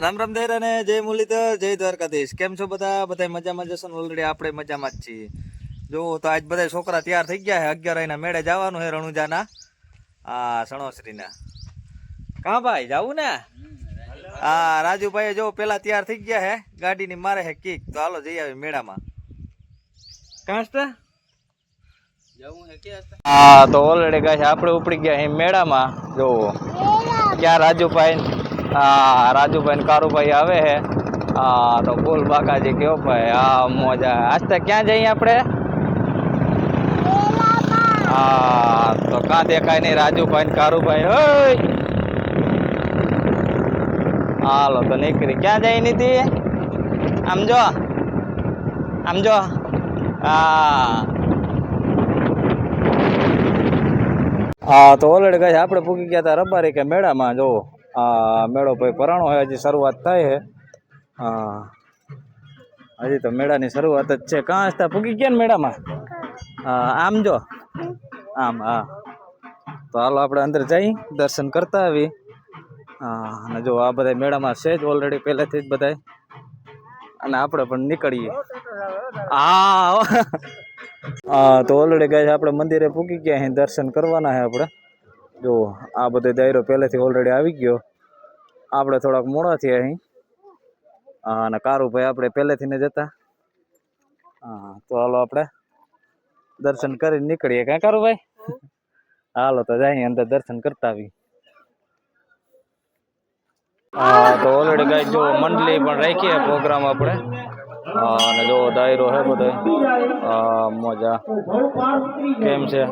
રામ રામ ધૈર્ય અને જય મુરલીધર જય દ્વારકાધીશ. કેમ છો બધા? બધા મજામાં જશો ઓલરેડી આપણે મજામાં જ છીએ. જો તો આજ બધા છોકરા તૈયાર થઈ ગયા છે અગિયાર ના મેળે જવાનું છે રણુજાના. આ સણોસરીના કા ભાઈ જવું ને? હા રાજુભાઈ જો પેલા તૈયાર થઈ ગયા હે. ગાડીની મારે હે કીક. તો હાલો જઈ આવી મેળામાં. કાંસ્તા હા તો ઓલરેડી છે આપણે ઉપડી ગયા મેળામાં. જુઓ. ક્યાં રાજુભાઈ હા, રાજુભાઈ કારુભાઈ આવે હે. હા, તો બોલ બાકાજી કયો ભાઈ? હા, મોજા. આજ ક્યાં જઈએ આપણે? હા, તો કાં દેખાય નહીં રાજુભાઈ કારુભાઈ? હોય હાલો, તો નીકળી. ક્યાં જઈ નીતિ? આમ જો. આમ જો. હા. હા, તો ઓલરેડી ગાય આપણે પૂકી ગયા હતા રબારી કે મેળામાં જો આ મેળો ભાઈ પરાણો હોય, હજી શરૂઆત થાય છે. હા. હજી તો મેળાની શરૂઆત જ છે. કાં હસતા પૂકી ગયા ને મેળામાં? આમ જો. આમ, હા. તો હાલો આપણે અંદર જઈ, દર્શન કરતા આવી હા, અને જો આ બધા મેળામાં છે જ ઓલરેડી પહેલેથી જ બધા અને આપણે પણ નીકળીએ. હા. તો ઓલરેડી ગાય આપણે મંદિરે પૂકી ગયા દર્શન કરવાના છે આપણે. જો આ બધો દાયરો પહેલેથી ઓલરેડી આવી ગયો. આપણે થોડાક મોડા થયા અહીં. હા, અને કારુભાઈ આપણે પહેલેથી ને જતા. હા, તો હાલો આપણે દર્શન કરીને નીકળીએ. કાં કારુભાઈ? હાલો, તો જઈએ અંદર દર્શન કરતા આવી હા, તો ઓલરેડી ગાય જો મંડળી પણ રાખીએ પ્રોગ્રામ આપણે. અને જો દાયરો હે બધો. મજા. કેમ છે?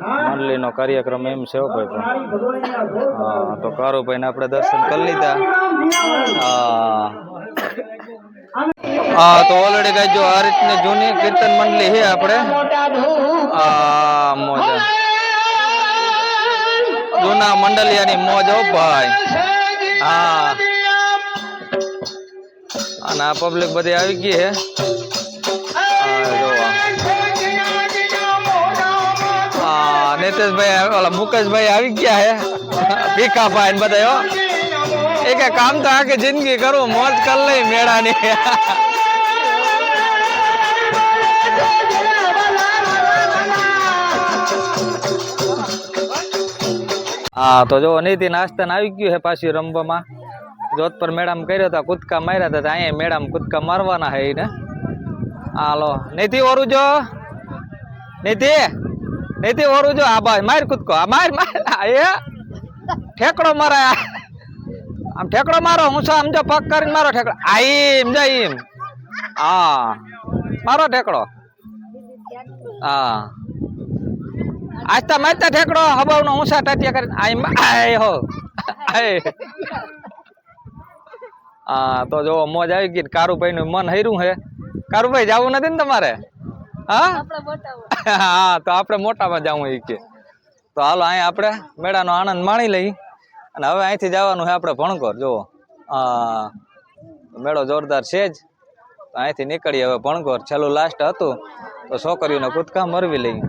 મંડળીનો કાર્યક્રમ એમ છે હો ભાઈ પણ. હા તો કારુભાઈને આપણે દર્શન કરી લીધા. હા. હા તો ઓલરેડી કઈ જો આ રીતની જૂની કીર્તન મંડળી છે આપણે. આ મોજા. જૂના મંડલિયાની મોજ હો ભાઈ. હા. અને આ પબ્લિક બધી આવી ગઈ છે. નીતેશભાઈ ઓલા મુકેશભાઈ આવી ગયા હે. ભીખાભાઈ ને બધા, હો. એ કામ તો આખી જિંદગી કરું, મોજ કર લઈ મેળાની. હા, તો જો નીતિ નાસ્તા આવી ગયું છે પાછી રમવામાં. જોધપુર મેળામાં કર્યો હતા કૂદકા માર્યા હતા અહીંયા મેળામાં કૂદકા મારવાના હે એને. હાલો નીતિ ઓરું જો. નીતિ નીતિ ઓરું જો, આ બસ માર કૂદકો, આ માર માર એ. ઠેકડો મારા આમ ઠેકડો મારો, હું આમ જો પગ કરીને મારો ઠેકડો? આ એમ જો એમ હા. મારો ઠેકડો. હા. આજતા મારતા ઠેકડો હબાવનો ઊંસા ટાટિયા કરીને. આઈ મા- આય હો. આય. હા, તો જો મોજ આવી ગઈ કારુભાઈ નું મન હર્યું હે. કારુભાઈ, જવું નથી ને તમારે? હા? હા તો આપણે મોટામાં જવું એ કે. તો હાલો અહીંયા આપણે મેળાનો આનંદ માણી લઈ. અને હવે અહીંથી જવાનું છે આપણે ભણકોર જુઓ. મેળો જોરદાર છે જ. અહીંથી નીકળીએ હવે ભણકોર છેલ્લું લાસ્ટ હતું. તો છોકરીઓને કૂદકા મરવી લઈ.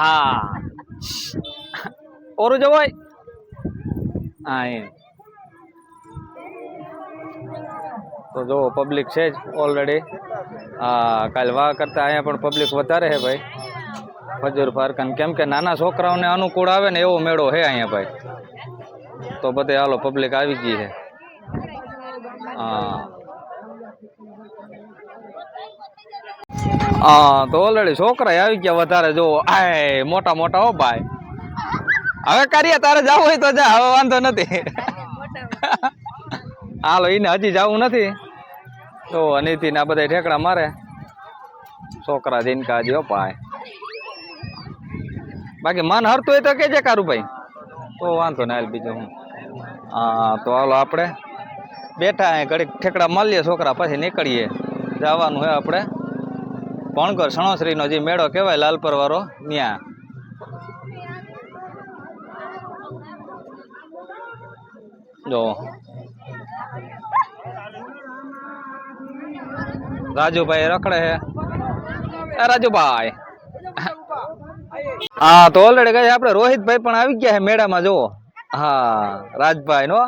હા. ઓરું જવાય. હા એમ. તો જો પબ્લિક છે જ ઓલરેડી હા કાલ વાહ કરતા અહીંયા પણ પબ્લિક વધારે છે ભાઈ. ફજર પાર્કન. કેમ કે નાના છોકરાઓને અનુકૂળ આવે ને એવો મેળો છે અહીંયા ભાઈ. તો બધે હાલો પબ્લિક આવી ગઈ છે. હા. તો ઓલરેડી છોકરા આવી ગયા વધારે. જો આય મોટા મોટા હો ભાઈ. હવે કરીએ તારે જવું હોય તો જા હવે વાંધો નથી. હાલો એને હજી જવું નથી. તો નીતિ ના બધા ઠેકડા મારે. છોકરા જીનકા હજી પાય બાકી મન હરતું હોય તો કેજે કારું ભાઈ તો વાંધો ના બીજું હું. હા, તો હાલો આપણે બેઠા અહીં, ઘડીક ઠેકડા મારીએ, છોકરા પછી નીકળીએ. જવાનું હોય આપણે. ભણકર સણોસરીનો જે મેળો કહેવાય લાલપરવાળો ત્યાં જો. રાજુભાઈ રખડે છે. રાજુભાઈ. હા તો ઓલરેડી કઈ આપણે. રોહિતભાઈ પણ આવી ગયા છે મેળામાં જુઓ. હા રાજભાઈ નો.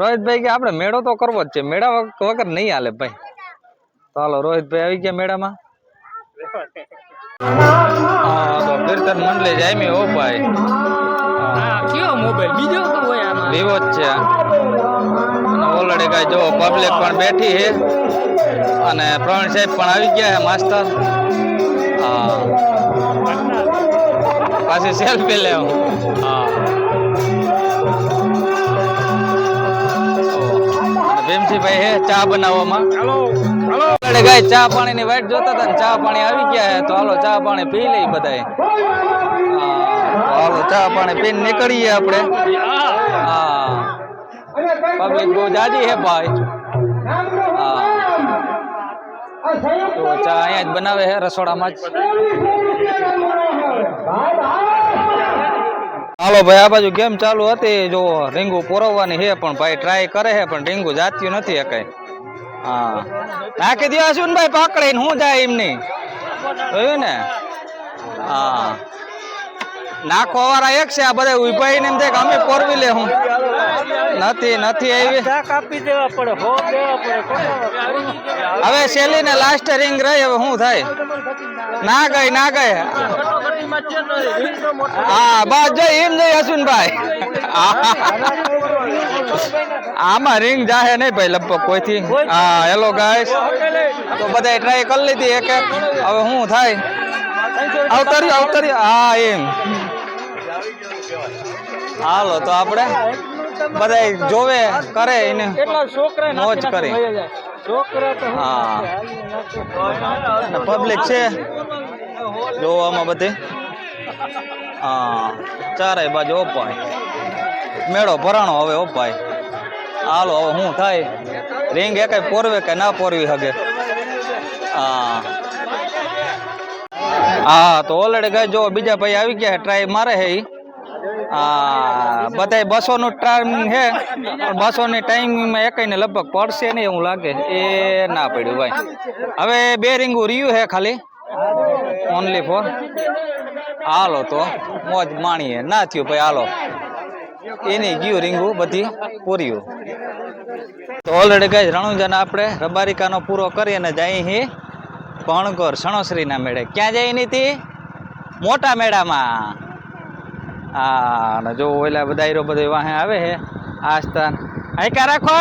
રોહિતભાઈ કે આપણે મેળો તો કરવો જ છે. મેળા વગર નહીં હાલે ભાઈ. તો હાલો રોહિતભાઈ આવી ગયા મેળામાં. હા તો કીર્તન મંડળી જામી હો ભાઈ. કયો મોબાઈલ બીજો હોય આમાં? વિવો જ છે. ઓલરેડી કઈ જો પબ્લિક પણ બેઠી છે. અને પ્રવીણ સાહેબ પણ આવી ગયા છે માસ્તર. હા. પાછી સેલ્ફી લે હા. અને ભીમસીભાઈ હે ચા બનાવવામાં. આપણે ગાય ચા પાણી ની વાઈટ જોતા હતા ને ચા પાણી આવી ગયા છે. તો હાલો ચા પાણી પી લઈ બધાય હા, હાલો ચા પાણી પીને નીકળીએ આપણે. હા. પબ્લિક બહુ જાજી હે ભાઈ. હા. તો ચા અહીંયા જ બનાવે છે રસોડામાં જ. હાલો ભાઈ આ બાજુ ગેમ ચાલુ હતી. જો રીંગુ પોરવવાની છે પણ ભાઈ ટ્રાય કરે છે પણ રીંગુ જાત્યું નથી કઈ. હા. નાખી દો ભાઈ પકડીને હું જાય એમની. જોયું ને? હા. નાખો વાળા એક છે આ બધા ઊભા ને એમ થાય કે અમે પોરવી લે હું. નથી નથી આવી. કાપી દેવા પડે હો દેવા પડે હવે શેલી ને લાસ્ટ રિંગ રહી હવે શું થાય? ના ગઈ ના ગઈ. હા બસ જઈ એમ જઈ અશ્વિનભાઈ. આમાં રિંગ જાહે નહીં ભાઈ લગભગ કોઈથી. હા હેલો ગાઈસ તો બધાય ટ્રાય કરી લીધી એક એક. હવે શું થાય? અવતરી અવતરી. હા એમ. હાલો તો આપણે બધાય જોવે કરે એને. મોજ કરે. હા પબ્લિક છે. જોવામાં બધે. હા ચારે બાજુ ઓપાય મેળો ભરાણો હવે ઓપાય હાલો હવે શું થાય? રિંગ એ કઈ પોરવે કે ના પોરવી હગે? હા. હા તો ઓલરેડી ગઈ જો બીજા ભાઈ આવી ગયા ટ્રાય મારે હા બધાય બસો નો ટાઈમિંગ છે બસો ની ટાઈમિંગમાં એક લગભગ પડશે નહીં એવું લાગે. એ ના પડ્યું ભાઈ. હવે બે રીંગું રહ્યું છે ખાલી. ઓનલી ફોર હાલો તો, મોજ માણીએ. ના થયું ભાઈ, હાલો. એની ગયું રીંગું બધી પૂર્યું. તો ઓલરેડી ગઈ રણુજાને આપણે રબારિકાનો પૂરો કરી અને જઈ હી ભણગોર, સણોસરીના મેળે. ક્યાં જઈ નહીં મોટા મેળામાં. હા, અને જો ઓલા બધા હીરો બધો વાહે આવે હે, આ સ્થાન. આયકા રાખો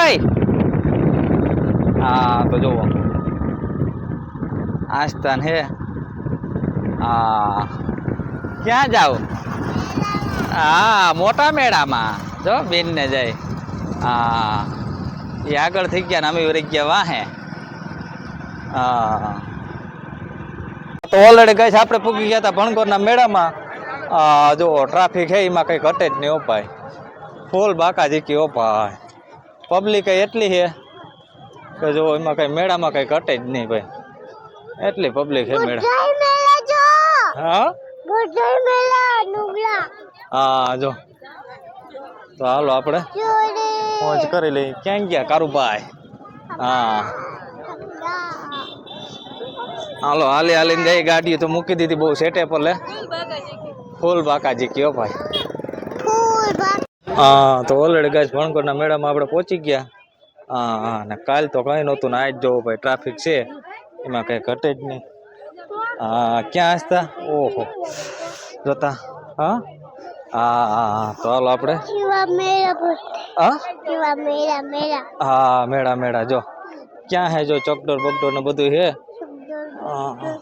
હા, તો જુઓ. આ હે. હા. ક્યાં જાઓ? હા, મોટા મેળામાં. જો, બેનને જાય. હા. એ આગળ થઈ ગયા ને અમે વરી ગયા વાહે. હા. તો ઓલરેડી ગઈ આપણે પૂગી ગયા હતા ભણકોરના મેળામાં. આ જો ટ્રાફિક છે એમાં કંઈ ઘટે જ નહીં ઓપાય ફૂલ બાકા જીકી ઓપાય પબ્લિક એટલી છે કે જો એમાં કંઈ મેળામાં કંઈ ઘટે જ નહીં ભાઈ. એટલી પબ્લિક છે મેળા. હા? હા જો. તો હાલો આપણે પહોંચ કરી લઈએ. ક્યાં ગયા કારુભાઈ હા. હાલો હાલી હાલીને જઈ ગાડીઓ તો મૂકી દીધી બહુ સેટે પર લે ફૂલ બાકાજી કયો ભાઈ હા તો ઓલરેડી ગાય ભણકોરના મેળામાં આપણે પહોંચી ગયા હા હા ને કાલ તો કઈ નહોતું ને આજ જોવો ભાઈ ટ્રાફિક છે એમાં કઈ ઘટે જ નહીં હા ક્યાં હસતા ઓહો જોતા હા હા હા હા તો હાલો આપણે હા હા મેળા મેળા જો ક્યાં હે જો ચોકડોર બગડોર ને બધું હે હા, હા.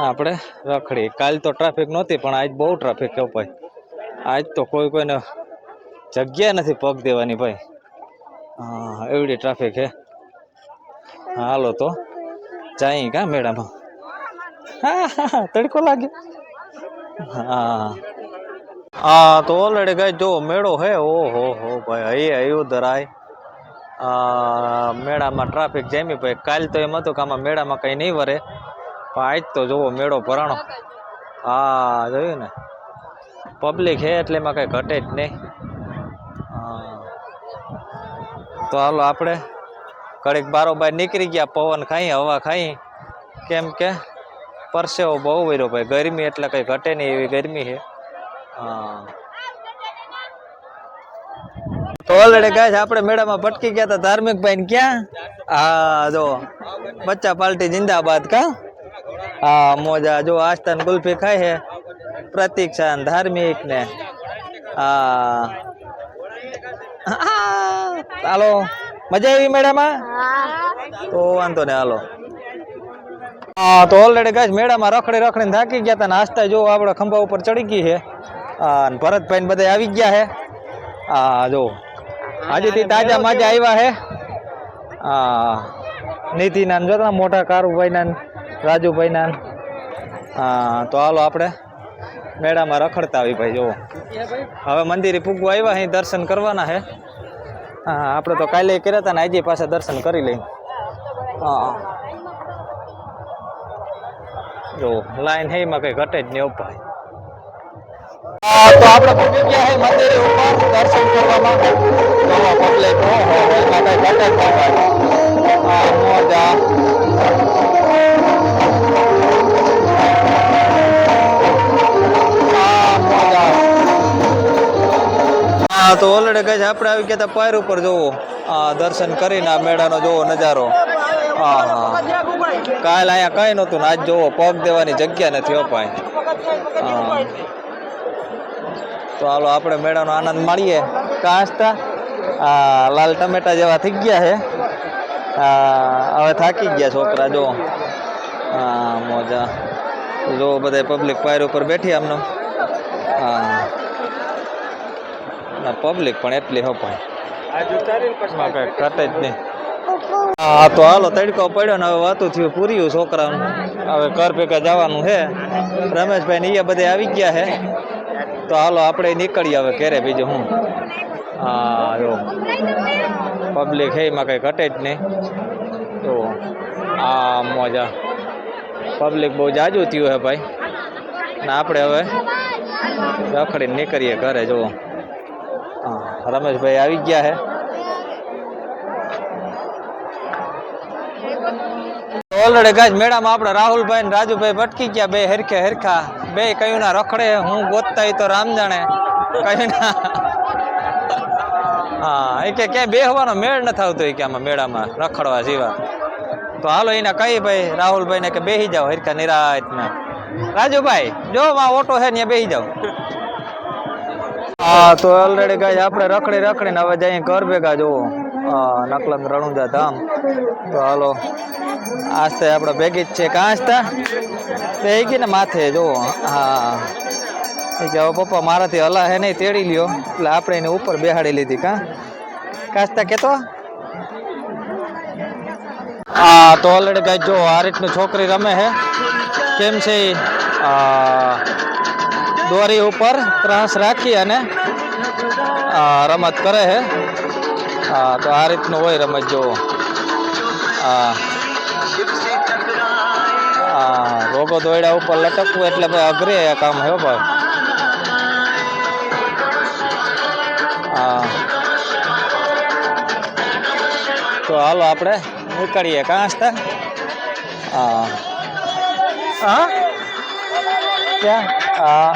આપણે રખડી. કાલ તો ટ્રાફિક નહોતી, પણ આજ બહુ ટ્રાફિક છે ભાઈ. આજ તો કોઈ કોઈને જગ્યા નથી પગ દેવાની ભાઈ. હા, એવડી ટ્રાફિક છે. હાલો તો. જાય કા મેળામાં? હા હા તડકો લાગ્યો. હા. હા તો ઓલરેડી ગઈ જો મેળો હે. ઓહો, હો, ભાઈ અહીં આવ્યું ધરાય મેળામાં ટ્રાફિક જામી ભાઈ. કાલ તો એમ હતું કે આમાં મેળામાં કંઈ નહીં વરે. આજ તો જોવો મેળો ભરાણો. હા, જોયું ને? પબ્લિક હે એટલે એમાં કંઈ ઘટે જ નહીં. તો હાલો આપણે ઘડીક બારોબાર નીકળી ગયા, પવન ખાઈ, હવા ખાઈ. કેમ કે પરસેવો બહુ વર્યો ભાઈ. ગરમી એટલે કંઈ ઘટે નહીં એવી ગરમી છે હા. તો ઓલરેડી ગાય આપણે મેળામાં ભટકી ગયા હતા ધાર્મિક ભાઈ ક્યાં? હા જો બચ્ચા પાર્ટી જિંદાબાદ કા? હા મોજા જો આસ્થાન ગુલ્ફી ખાય છે. પ્રતીક્ષા ને ધાર્મિક ને. હા. હાલો. મજા આવી મેળામાં? તો વાંધો ને હાલો. હા તો ઓલરેડી ગાય મેળામાં રખડી રખડીને થાકી ગયા હતા ને આસ્તા જો આપણે ખંભા ઉપર ચડી ગઈ છે. અને ભરતભાઈ ને બધા આવી ગયા છે. હા જો આજથી તાજા માજા આવ્યા છે. હા નીતિના ને જોતા મોટા કારુભાઈ ના ને રાજુભાઈ ના હા તો હાલો આપણે મેળામાં રખડતા આવી ભાઈ જો હવે મંદિરે પૂગવા આવ્યા અહીં દર્શન કરવાના છે હા આપણે તો કાલે કર્યા હતા ને આજે પાછા દર્શન કરી લઈ હા. જો લાઈન હે એમાં કઈ ઘટે જ નહીં ઉપાય હા, તો આપણે પહોંચી ગયા છે મંદિરે ઉપર દર્શન કરવામાં જોવા એમાં કઈ ઘટે હા મોજા. તો ઓલરેડી કઈ આપણે આવી ગયા પાયર ઉપર જોવો હા દર્શન કરીને આ મેળાનો જોવો નજારો. હા હા. કાલ અહીંયા કઈ નહોતું ને આજ જોવો પગ દેવાની જગ્યા નથી અપાય હા. તો હાલો, આપણે મેળાનો આનંદ માણીએ. કાંસતા, આ લાલ ટમેટા જેવા થઈ ગયા છે. હવે થાકી ગયા છોકરા જો હા, મોજા. જો બધા પબ્લિક પાયર ઉપર બેઠી આમનો હા ના પબ્લિક પણ એટલી હપાય કટે ઘટે જ નહીં. હા તો હાલો તડકો પડ્યો ને હવે વાતું થયું પૂર્યું છોકરાનું. હવે ઘર ભેગા જવાનું છે. રમેશભાઈ ને એ બધે આવી ગયા છે. તો હાલો આપણે નીકળીએ હવે ઘેરે બીજું હું. હા જો. પબ્લિક હે એમાં કંઈ ઘટે જ નહીં. તો આ મોજા. પબ્લિક બહુ જાજુ થયું હે ભાઈ. ને આપણે હવે રખડીને નીકળીએ ઘરે જુઓ. રમેશભાઈ આવી ગયા હે. ઓલરેડી ગાય મેળામાં આપણે રાહુલભાઈ ને રાજુભાઈ ભટકી ગયા, બે હરખે હરખા, બે કયું ના રખડે, હું ગોતતા તો રામ જાણે કયું ના હા, એ કે ક્યાંય બેહવાનો મેળ નથી આવતો એ કે આમાં મેળામાં, રખડવા જેવા. તો હાલો એને કહી ભાઈ રાહુલભાઈ ને કે બેસી જાઓ હરખા નિરાત ના રાજુભાઈ, જો માં ઓટો છે ને બેહી જાઓ. હા, તો ઓલરેડી ગાય આપણે રખડી રખડીને હવે જઈએ ઘર ભેગા જોવો હા નકલંગ રણુંજા ધામ તો હાલો આસ્તે આપણે ભેગી જ છે કાંસતા ગઈ ને માથે જોવો હા. કે હવે પપ્પા મારાથી હલા હે નહીં, તેડી લ્યો. એટલે આપણે એને ઉપર બેહાડી લીધી, કાં? કાસ્તા કેતો? હા, તો ઓલરેડી ગાય જો આ રીતનું છોકરી રમે છે કેમ છે ઈ? દોરી ઉપર ત્રાસ રાખી અને રમત કરે છે. તો આ રીતનું હોય રમત જો હા હા રોગો દોયડા ઉપર લટકવું એટલે ભાઈ અઘરે કામ હે ભાઈ. હા તો હાલો આપણે નીકળીએ કાંસતા હા હા? ક્યાં? હા